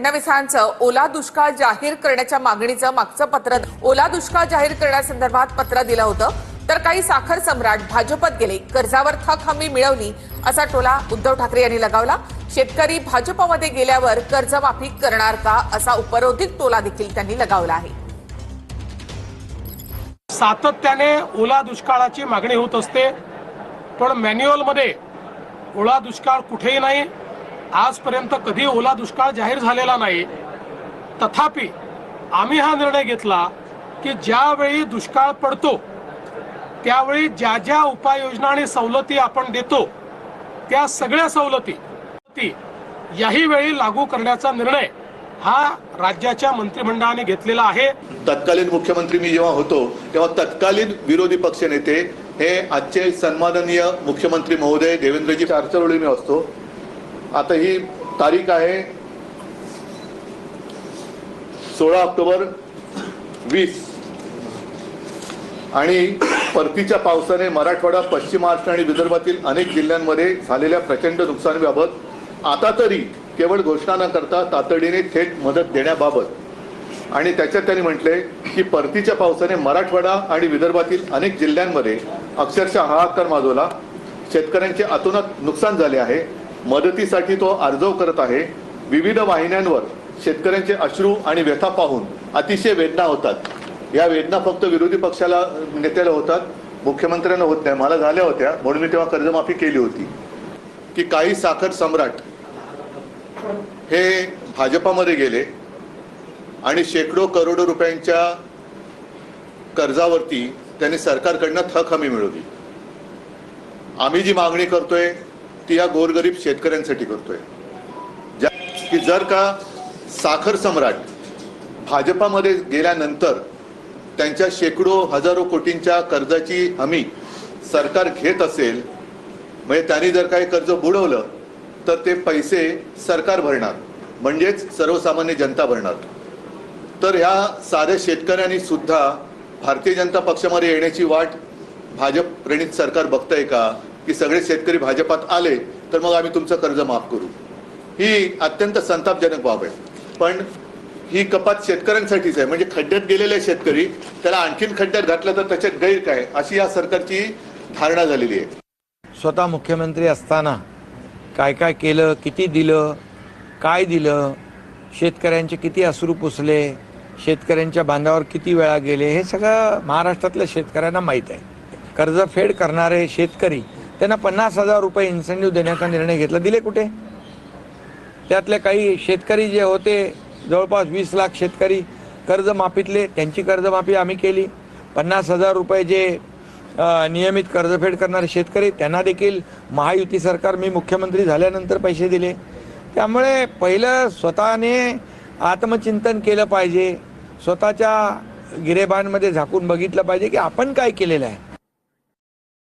फडणवीसांचं ओला दुष्काळ जाहीर करण्याच्या मागणीचं मागचं पत्र ओला दुष्काळ जाहीर करण्यासंदर्भात पत्र दिलं होतं. तर काही साखर सम्राट भाजपत गेले. कर्जावर थक हमी मिळवली असा टोला उद्धव ठाकरे यांनी लगावला. शेतकरी भाजपमध्ये गेल्यावर कर्जमाफी करणार का असा उपरोधिक टोला देखील त्यांनी लगावला आहे. सातत्याने ओला दुष्काळाची मागणी होत असते. पण मॅन्युअलमध्ये ओला दुष्काळ कुठेही नाही. आजपर्यंत कधी ओला दुष्काळ जाहीर झालेला नाही. तथापि आम्ही हा निर्णय घेतला की ज्यावेळी दुष्काळ पडतो त्यावेळी ज्या ज्या उपाययोजना आणि सवलती आपण देतो त्या सगळ्या सवलती ती याही वेळी लागू करण्याचा निर्णय हा राज्याच्या मंत्रिमंडळाने घेतलेला आहे. तत्कालीन मुख्यमंत्री मी जेव्हा होतो तेव्हा तत्कालीन विरोधी पक्षनेते हे आजचे सन्माननीय मुख्यमंत्री महोदय देवेंद्रजी चारचरवळी मी असतो. आता ही तारीख आहे सोळा ऑक्टोबर वीस. आणि परतीच्या पावसाने मराठवाडा पश्चिम महाराष्ट्र आणि विदर्भातील अनेक जिल्ह्यांमध्ये झालेल्या प्रचंड नुकसानीबाबत आता तरी केवळ घोषणा न करता तातडीने थेट मदत देण्याबाबत. आणि त्याच्यात त्यांनी म्हटले की परतीच्या पावसाने मराठवाडा आणि विदर्भातील अनेक जिल्ह्यांमध्ये अक्षरशः हाहाकार माजवला. शेतकऱ्यांचे अतोनात नुकसान झाले आहे. मदतीसाठी तो अर्जव करत आहे. विविध वाहिन्यांवर शेतकऱ्यांचे अश्रू आणि व्यथा पाहून अतिशय वेदना होतात. या वेदना फक्त विरोधी पक्षाला नेत्याला होतात. मुख्यमंत्र्यांना होत नाही. मला झाल्या होत्या. म्हणून मी तेव्हा कर्जमाफी केली होती. की काही साखर सम्राट हे भाजपामध्ये गेले आणि शेकडो करोडो रुपयांच्या कर्जावरती त्यांनी सरकारकडनं थक हमी मिळवली. आम्ही जी मागणी करतोय ती या गोरगरीब शेतकऱ्यांसाठी करतोय. ज्या की जर का साखर सम्राट भाजपामध्ये गेल्यानंतर त्यांच्या शेकडो हजारो कोटींच्या कर्जाची हमी सरकार घेत असेल म्हणजे त्यांनी जर काही कर्ज बुडवलं तर ते पैसे सरकार भरणार. म्हणजेच सर्वसामान्य जनता भरणार. तर ह्या साध्या शेतकऱ्यांनी सुद्धा भारतीय जनता पक्षामध्ये येण्याची वाट भाजप प्रणित सरकार बघतंय का? की सगळे शेतकरी भाजपात आले तर मग आम्ही तुमचं कर्ज माफ करू. ही अत्यंत संतापजनक बाब आहे. पण ही कपात शेतकऱ्यांसाठीच आहे. म्हणजे खड्ड्यात गेलेले शेतकरी त्याला आणखीन खड्ड्यात घातलं तर त्याच्यात गैर काय? अशी या सरकारची धारणा झालेली आहे. स्वतः मुख्यमंत्री असताना काय काय केलं किती दिलं काय दिलं शेतकऱ्यांचे किती अश्रू पुसले शेतकऱ्यांच्या बांधावर किती वेळा गेले हे सगळं महाराष्ट्रातल्या शेतकऱ्यांना माहीत आहे. कर्जफेड करणारे शेतकरी त्यांना पन्नास हजार रुपये इन्सेंटिव्ह देण्याचा निर्णय घेतला. दिले कुठे? त्यातले काही शेतकरी जे होते जवळपास वीस लाख शेतकरी कर्जमाफीतले त्यांची कर्जमाफी आम्ही केली. पन्नास हजार रुपये जे नियमित कर्जफेड करणारे शेतकरी त्यांना देखील महायुती सरकार मी मुख्यमंत्री झाल्यानंतर पैसे दिले. त्यामुळे पहिलं स्वतःने आत्मचिंतन केलं पाहिजे. स्वतःच्या गिरेबांमध्ये झाकून बघितलं पाहिजे की आपण काय केलेलं आहे.